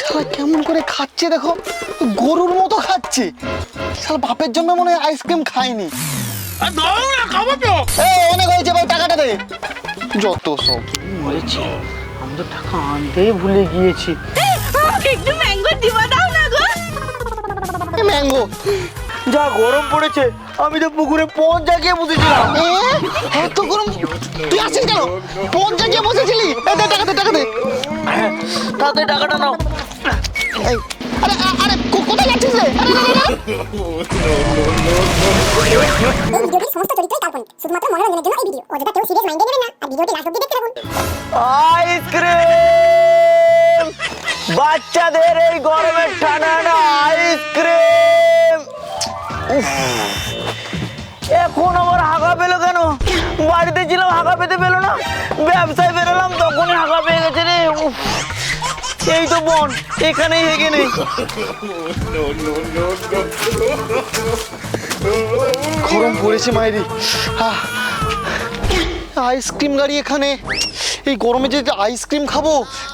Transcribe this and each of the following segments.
শালা কেমন করে খাচ্ছে দেখো? গরুর মতো খাচ্ছে। শালা বাপের জন্য মনে হয় আইসক্রিম খায়নি। আর দাও না খাব তো। অনেক হয়েছে ভাই টাকাটা দে। যত সব। মরেছি আমি তো টাকা আনতেই ভুলে গিয়েছি। একটু ম্যাঙ্গো দিবা দাও না গো। ম্যাঙ্গো যা গরম পড়েছে আমি তো পুকুরে পথ জাগিয়ে বসেছিলাম। এত গরম। তুই আসিস কেন? পথ জাগিয়ে বসেছিলি? টাকা দে টাকা দে। তাতে টাকাটা নাও। বাচ্চাদের এই গরমের ঠান্ডা আইসক্রিম এখন আমার হাগা পেল কেন? বাড়িতে ছিলাম, হাগা পেতে পেল না? ব্যবসায় বেরোলাম, তখনই হাগা পেয়ে এই তো বোন এখানেই হেগে নেই। গরম পড়েছে মাইরি। আহ, আইসক্রিম গাড়ি এখানে। এই গরমে যে আইসক্রিম খাব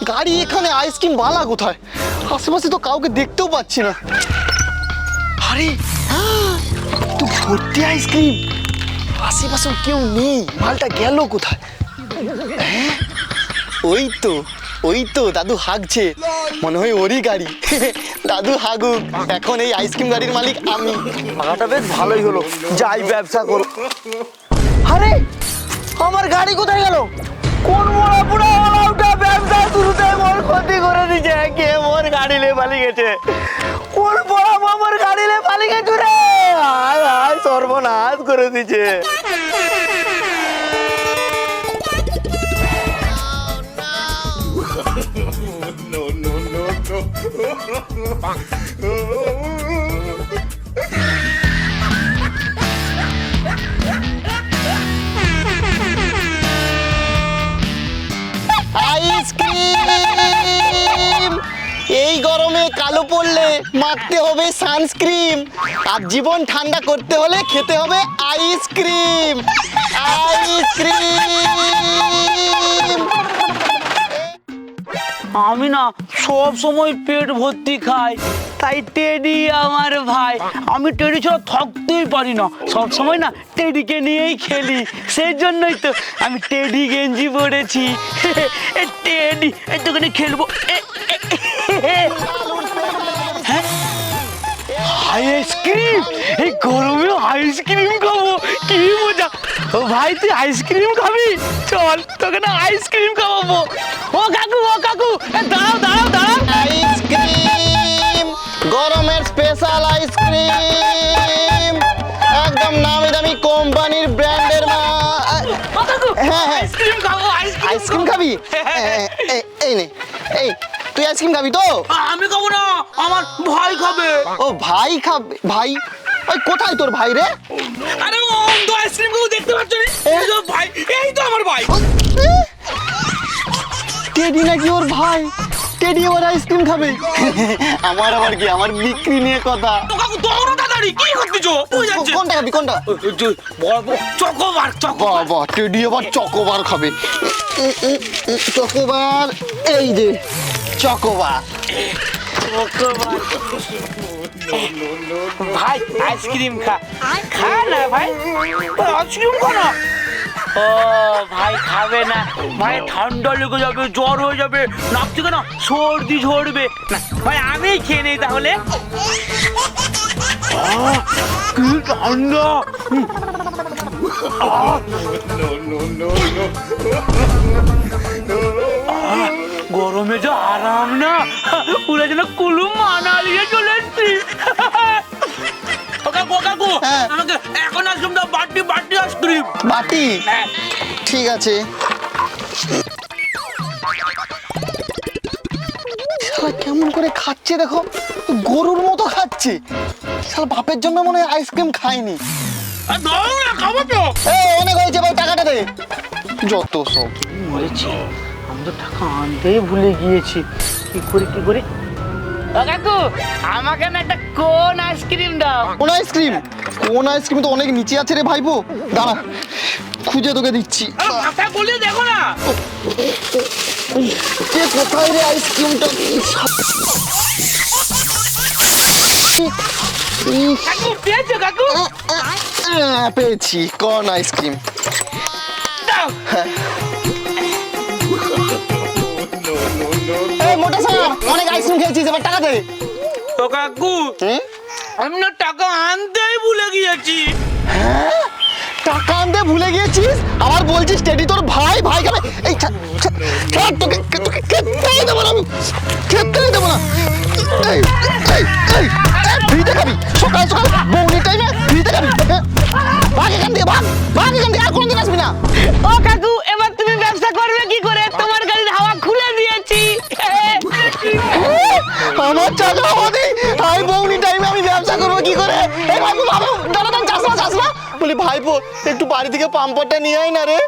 গাড়ি এখানে আইসক্রিম বালা কোথায়? আশেপাশে তো কাউকে দেখতেও পাচ্ছি না। আরে আহ, তো ভর্তি আইসক্রিম? আশেপাশেও কেউ নেই মালটা গেল কোথায়? হ্যাঁ? ওই তো। ওই তো দাদু হাগছে। মনে হয় ওরই গাড়ি। দাদু হাগুক এখন এই আইসক্রিম গাড়ির মালিক আমি। টাকাটা বেশ ভালোই হলো। যাই ব্যবসা করো। আরে আমার গাড়ি কোথায় গেল? কোন মোড়া পুরো ওটা? ব্যবসা শুরুতে মোর ক্ষতি করে দিছে কে মোর গাড়ি লে পালি গেছে কোন বড় আমার গাড়ি লে পালি গেছে রে? আয় আয় সর্বনাশ করে দিছে আইসক্রিম এই গরমে কালো পড়লে মাখতে হবে সানস্ক্রিম আর জীবন ঠান্ডা করতে হলে খেতে হবে আইসক্রিম আইসক্রিম আমি না সব সময় পেট ভর্তি খাই তাই টেডি আমার ভাই। আমি টেডি ছাড়া থাকতেই পারি না। সব সময় না টেডিকে নিয়েই খেলি। সেই জন্যই তো আমি টেডি গেঞ্জি পরেছি। টেডি একটুখানি খেলব। এ, এ, এ, হ্যাঁ? আইসক্রিম? এই গরমে আইসক্রিম খাব। কি মজা। ও ভাই তুই আইসক্রিম খাবি? চল তোকে না আইসক্রিম খাওয়াবো। ও কাকু ও কাকু দাঁড়াও দাঁড়াও দাঁড়াও। আইসক্রিম গরমের স্পেশাল আইসক্রিম। একদম নামি দামি কোম্পানির ব্র্যান্ডের মা হ্যাঁ, হ্যাঁ। আইসক্রিম খাব আইসক্রিম খাবি। এ- এ- এই নে এই। তুই আইসক্রিম খাবি তো? আমি খাব না আমার ভাই খাবে। ও ভাই খাবে ভাই? ওই কোথায় তোর ভাই রে? আরে ও তো আইসক্রিম কেউ দেখতে পাচ্ছ না? এই তো ভাই এই তো আমার ভাই। টেডি নাকি ওর ভাই? টেডি ওর আইসক্রিম খাবে। আমার আবার কি আমার বিক্রি নিয়ে কথা? কাকু দৌড়ো তাড়াতাড়ি কি করতেছো? ওই যাচ্ছে। কোনটা খাবি কোনটা? বড় বড় চকোবার চকোবার। বাবা টেডি আবার চকোবার খাবে। চকোবার এই যে। চকোবার। ভাই আইসক্রিম খা। খা না ভাই। আইসক্রিম খা না। ও ভাই খাবে না। ভাই ঠান্ডা লেগে যাবে জ্বর হয়ে যাবে। নাক থেকে না সর্দি ঝরবে। না ভাই আমি খেয়ে নেই তাহলে। কি ঠান্ডা। উম। আহ। আহ, গরমে যে আরাম না পুরো যেন কুলুম মানালিয়ে চলে এসছি। কাকু কাকু হ্যাঁ। আমাকে এখন আইসক্রিম দাও বাটি বাটি আইসক্রিম। বাটি? হ্যাঁ। ঠিক আছে। কেমন করে খাচ্ছে দেখো। গরুর মতো খাচ্ছে। শালা বাপের জন্য মনে হয় আইসক্রিম খায়নি। দাও না খাব তো। এই অনেক হয়েছে ভাই টাকাটা দে। যত সব। মরেছি। আমি তো টাকা আনতেই ভুলে গিয়েছি। কি করি কি করি? কাকু আমাকে না একটা কোন আইসক্রিম দাও। কোন আইসক্রিম? কোন আইসক্রিম তো অনেক নিচে আছে রে ভাইপো। দাঁড়া খুঁজে তোকে দিচ্ছি। মাথা বলিয়ে দেখো না। কে কোথায় রে আইসক্রিমটা? কাকু পেয়েছ কাকু? পেয়েছি কর্ন আইসক্রিম? দাও। এই মোটা স্যার অনেক আইসক্রিম খেয়েছিস এবার টাকা দে। কাকু আমি না টাকা আনতেই ভুলে গিয়েছি। টাকা আনতে ভুলে গিয়েছিস? আবার বলছিস টেডি তোর ভাই ভাই খাবে। এই ছাড়, তোকে তোকে খেতেই দেবো না আমি। খেতেই দেবো না। এই এই এই এই, ফ্রিতে খাবি। সকাল সকাল বৌনি টাইমে ফ্রিতে খাবি। আমাদি আমি বৌনি টাইমে আমি ব্যবসা করব কি করে? এই ভাইপো ভাবো দাদা দাদা চাস না চাস না বলি ভাইপো একটু বাড়ি থেকে পাম্পারটা নিয়ে আয় না রে।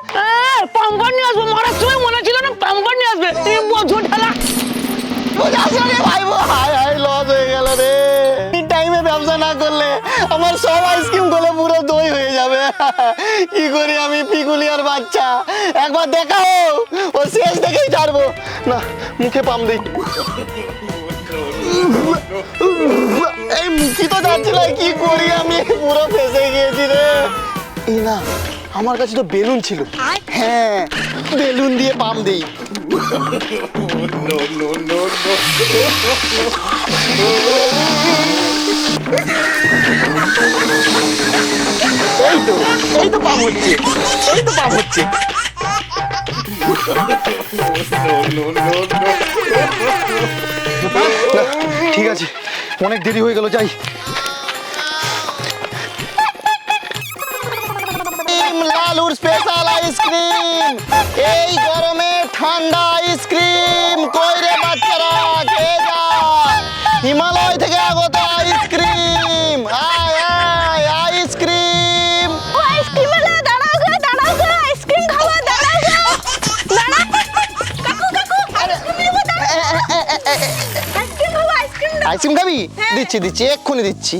পাম্পার নিয়ে আসব মারার সময় মনে ছিল না পাম্পার নিয়ে আসবে। তুমি বোঝো ঠেলা। বোঝাস না রে ভাইপো। হাই হাই লস হয়ে গেল রে। টাইমে ব্যবসা না করলে আমার সব আইসক্রিম গলে পুরো দই হয়ে যাবে। কি করি আমি পিগুলিয়ার বাচ্চা? একবার দেখাও। ও শেষ দেখেই ছাড়বো। না মুখে পাম দিই। এই মুখি তো যাচ্ছে না কি করি আমি? পুরো ফেসে গিয়েছি রে। এই না আমার কাছে তো বেলুন ছিল। হ্যাঁ বেলুন দিয়ে পাম দিই। এই তো এই তো পাম হচ্ছে এই তো পাম হচ্ছে। না, ঠিক আছে অনেক দেরি হয়ে গেল যাই। লালুর স্পেশাল আইসক্রিম এই গরমে ঠান্ডা আইসক্রিম খাবি? দিচ্ছি দিচ্ছি এক্ষুনি দিচ্ছি।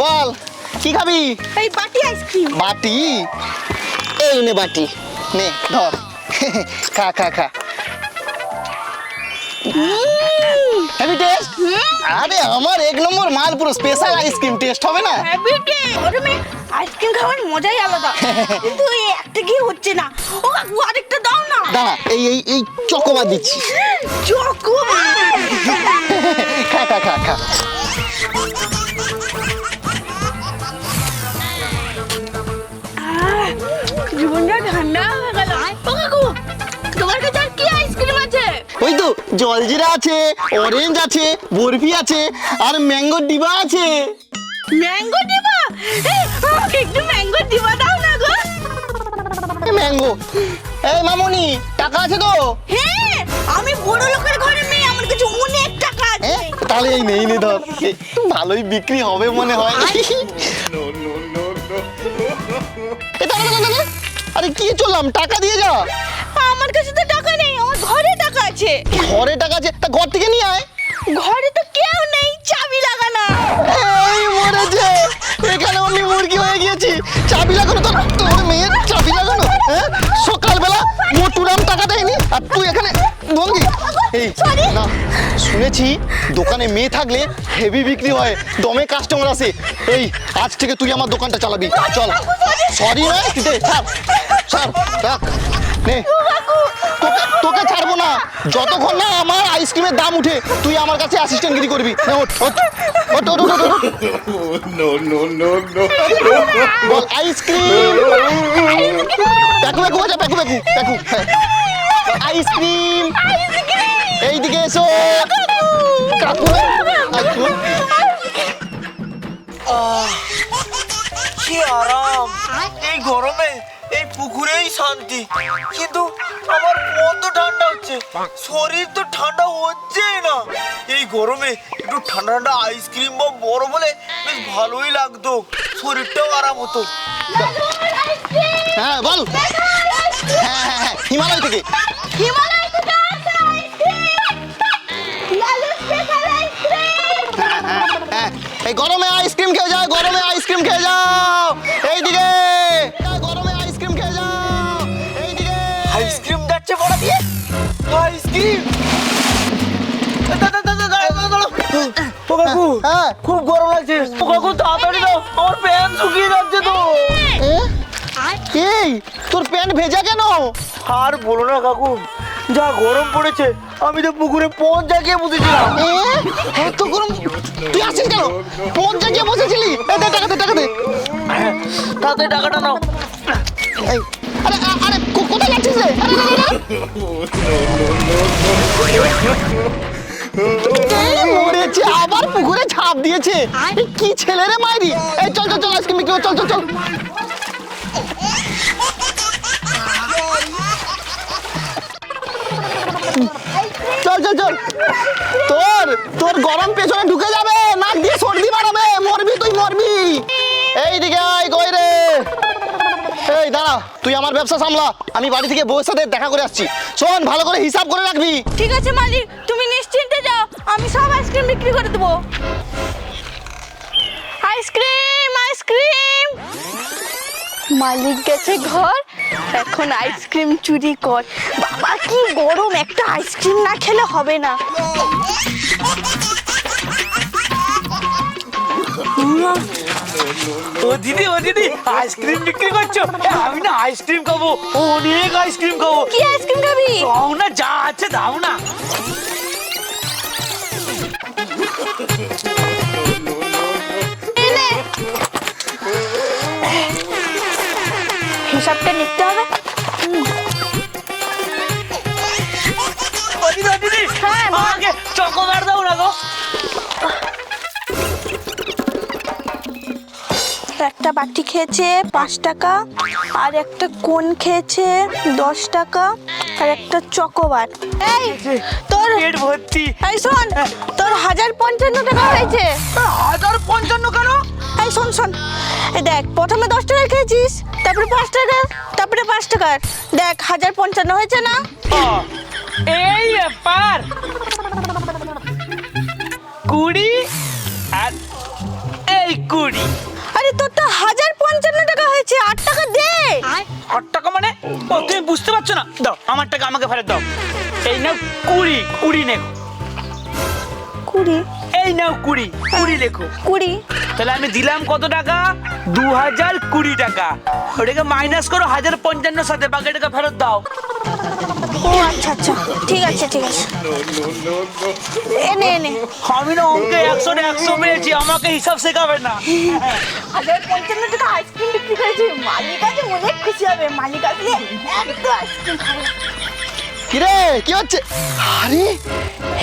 বল কি খাবি? এই বাটি আইসক্রিম। বাটি? এই নে বাটি। নে ধর। খা খা খা। হ্যাভি টেস্ট আরে আমার এক নম্বর মাল পুরো স্পেশাল আইসক্রিম টেস্ট হবে না? হ্যাবিটে গরমে আইসক্রিম খাওয়ার মজাই আলাদা। কিন্তু এই একটা কি হচ্ছে না? ও কাকু আরেকটা দাও না। দাঁড়া এই এই এই চকোবার দিচ্ছি। চকো জলজিরা আছে অরেঞ্জ আছে বরফি আছে আর ম্যাঙ্গো ডিবা আছে। ম্যাঙ্গো আমাকে একটু ম্যাঙ্গো দিবা দাও না গো। ম্যাঙ্গো এই মামনি টাকা আছে তো? হ্যাঁ আমি বড় লোকের ঘরে মেয়ে আমার কাছে অনেক টাকা আছে। তাহলে এই নেই নে ধর। ভালোই বিক্রি হবে মনে হয়। আরে কি চললাম? টাকা দিয়ে যা। আমার কাছে তো টাকা নেই আমার ঘরে আছে। ঘরে টাকা আছে তা ঘর থেকে নিয়ে আয়। ঘরে তো কেউ নেই চাবি লাগানো। এই মরেছে। এখানে আমি মুরগি হয়ে গিয়েছি। চাবি লাগানো তো তোর মেয়ের চাবি লাগানো হ্যাঁ? সকালবেলা মোটুরাম টাকা দেয়নি আর তুই এখানে বন্দি এই না শুনেছি দোকানে মেয়ে থাকলে হেভি বিক্রি হয় দমে কাস্টমার আসে। এই আজ থেকে তুই আমার দোকানটা চালাবি। চল। সরি নয় দে ছাড় ছাড় রাখ। নে। তোকে ছাড়বো না। যতক্ষণ না আমার আইসক্রিমের দাম উঠে তুই আমার কাছে করবি। no, no. বল আইসক্রিম প্যাকু প্যাকু বাজা প্যাকু প্যাকু প্যাকু হ্যাঁ। আইসক্রিম এইদিকে এসো। কাকু কাকু। কি আরাম। এই গরমে এই পুকুরেই শান্তি। কিন্তু আমার মন তো ঠান্ডা হচ্ছে। শরীর তো ঠান্ডা হচ্ছেই না। এই গরমে একটু ঠান্ডা ঠান্ডা আইসক্রিম বা বড় বলে বেশ ভালোই লাগতো। শরীরটাও আরাম হতো। হ্যাঁ বল। হ্যাঁ হ্যাঁ হ্যাঁ হিমালয় থেকে। হিমালয় থেকে লালু স্পেশাল আইসক্রিম হ্যাঁ এই গরমে আইসক্রিম খেয়ে যাও গরমে আইসক্রিম খেয়ে যাও ও কাকু হ্যাঁ খুব গরম লাগছে। ও কাকু তাড়াতাড়ি দাও আমার প্যান্ট শুকিয়ে যাচ্ছে তো। এই তোর প্যান্ট ভেজা কেন? আর বলো না কাকু যা গরম পড়েছে আমি তো পুকুরে পৌঁছ জাগিয়ে বসেছিলাম। এত গরম তুই আসিস কেন? ফোন জাগিয়ে বসেছিলি? টাকা দে টাকা দে। তাড়াতাড়ি টাকাটা নাও। এই, আরে আরে কোথায় যাচ্ছিস রে। মরেছে? আবার পুকুরে ঝাঁপ দিয়েছে। কি ছেলে রে মাইরি? এই চল চল চল আজকে মিকি চল চল চল। চল চল চল। তোর তোর গরম পেছনে ঢুকে যাবে। আমার ব্যবসা সামলা। আমি বাড়ি থেকে বউয়ের সাথে দেখা করে আসছি। শোন, ভালো করে হিসাব করে রাখবি। ঠিক আছে মালিক, তুমি নিশ্চিন্তে যাও, আমি সব আইসক্রিম বিক্রি করে দেবো। Ice cream ice cream! মালিক গেছে ঘর, এখন আইসক্রিম চুরি কর। বাবা, কি গরম, একটা আইসক্রিম না খেলে হবে না। ও দিদি ও দিদি আইসক্রিম বিক্রি করছ এ, আমি না আইসক্রিম খাব অনেক আইসক্রিম খাব কি আইসক্রিম খাবি দাও না যা আছে দাও না এনে হিসাবটা নিতে হবে ও দিদি ও দিদি হ্যাঁ, বল। আমাকে চকোবার একটা বাটি খেয়েছে পাঁচ টাকা। আর একটা কোন খেয়েছে দশ টাকা। আর একটা চকোবার। এই তোর পেট ভর্তি। এই শোন তোর হাজার পঞ্চান্ন টাকা হয়েছে। হাজার পঞ্চান্ন কেন? এই শোন শোন। এই দেখ প্রথমে দশ টাকা খেয়েছিস তারপরে পাঁচ টাকা তারপরে পাঁচ টাকার দেখ হাজার পঞ্চান্ন হয়েছে না? এই ব্যাপার। কুড়ি আর এই কুড়ি। আরে তোর তো হাজার পঞ্চান্ন টাকা হয়েছে আট টাকা দে। আট টাকা মানে? ও তুমি বুঝতে পারছ না? দাও আমার টাকা আমাকে ফেরত দাও। এই নাও কুড়ি কুড়ি লেখো। কুড়ি? এই নাও কুড়ি কুড়ি লেখো। কুড়ি? তাহলে আমি দিলাম কত টাকা? দু হাজার কুড়ি টাকা। ওটাকে মাইনাস করো হাজার পঞ্চান্ন সাথে বাকি টাকা ফেরত দাও। ও আচ্ছা আচ্ছা। ঠিক আছে ঠিক আছে। এনে এনে আমি না অঙ্কে একশো একশো পেয়েছি আমাকে হিসাব শেখাবে না। হাজার পঞ্চান্ন টাকা আইসক্রিম বিক্রি করেছি। মালিক আছে অনেক খুশি হবে। মালিক আসলে এত আইসক্রিম খাবে কিরে কি হচ্ছে? আরে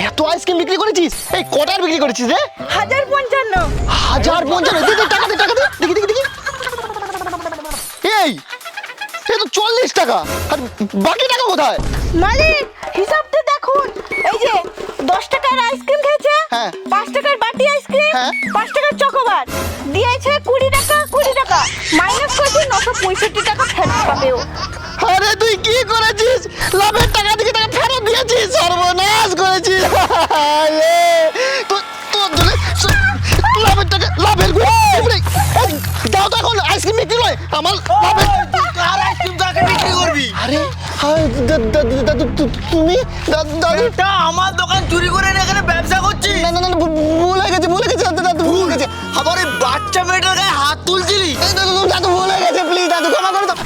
এত আইসক্রিম বিক্রি করেছিস? এই কটার বিক্রি করেছিস রে? হাজার পঞ্চান্ন। হাজার পঞ্চান্ন। দে দে, টাকা দে টাকা দে। দেখি দেখি দেখি। এই এ তো চল্লিশ টাকা। আর বাকি টাকা কোথায়? মালিক হিসাবটা দেখুন। এই যে দশ টাকার আইসক্রিম খেয়েছে হ্যাঁ। পাঁচ টাকার বাটি আইসক্রিম হ্যাঁ। পাঁচ টাকার চকোবার। দিয়েছে কুড়ি টাকা কুড়ি টাকা। মাইনাস করেছে নশো পঁয়ষট্টি টাকা ফেরত পাবে ও। আরে তুই কি করেছিস? লাভের টাকা থেকে টাকা ফেরত দিয়েছিস? সর্বনাশ করেছিস। আরে তোর তোর জন্য লাভের টাকা লাভের দাও তো এখন আইসক্রিম বিক্রি নয়। আমার লাভের কার বিক্রি করবি আরে তুমি দাদু এটা আমার দোকান চুরি করে এনে এখানে ব্যবসা করছি না না না না, ভুল হয়ে গেছে ভুল হয়ে গেছে দাদু ভুল হয়ে গেছে আবার বাচ্চা মেয়েটার গায়ে হাত তুলছিলি দাদু ভুল হয়ে গেছে প্লিজ দাদু ক্ষমা করে দাও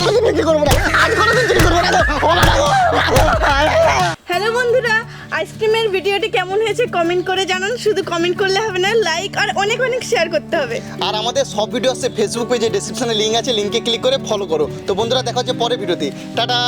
আমি বিক্রি করব না আজ কোনোদিন চুরি করব না আইসক্রিমের ভিডিওটি কেমন হয়েছে কমেন্ট করে জানান। শুধু কমেন্ট করলে হবে না লাইক আর অনেক অনেক শেয়ার করতে হবে। আর আমাদের সব ভিডিও আছে ফেসবুক পেজে ডিসক্রিপশনে লিঙ্ক আছে লিঙ্কে ক্লিক করে ফলো করো। তো বন্ধুরা, দেখা হচ্ছে পরে ভিডিওতে টাটা!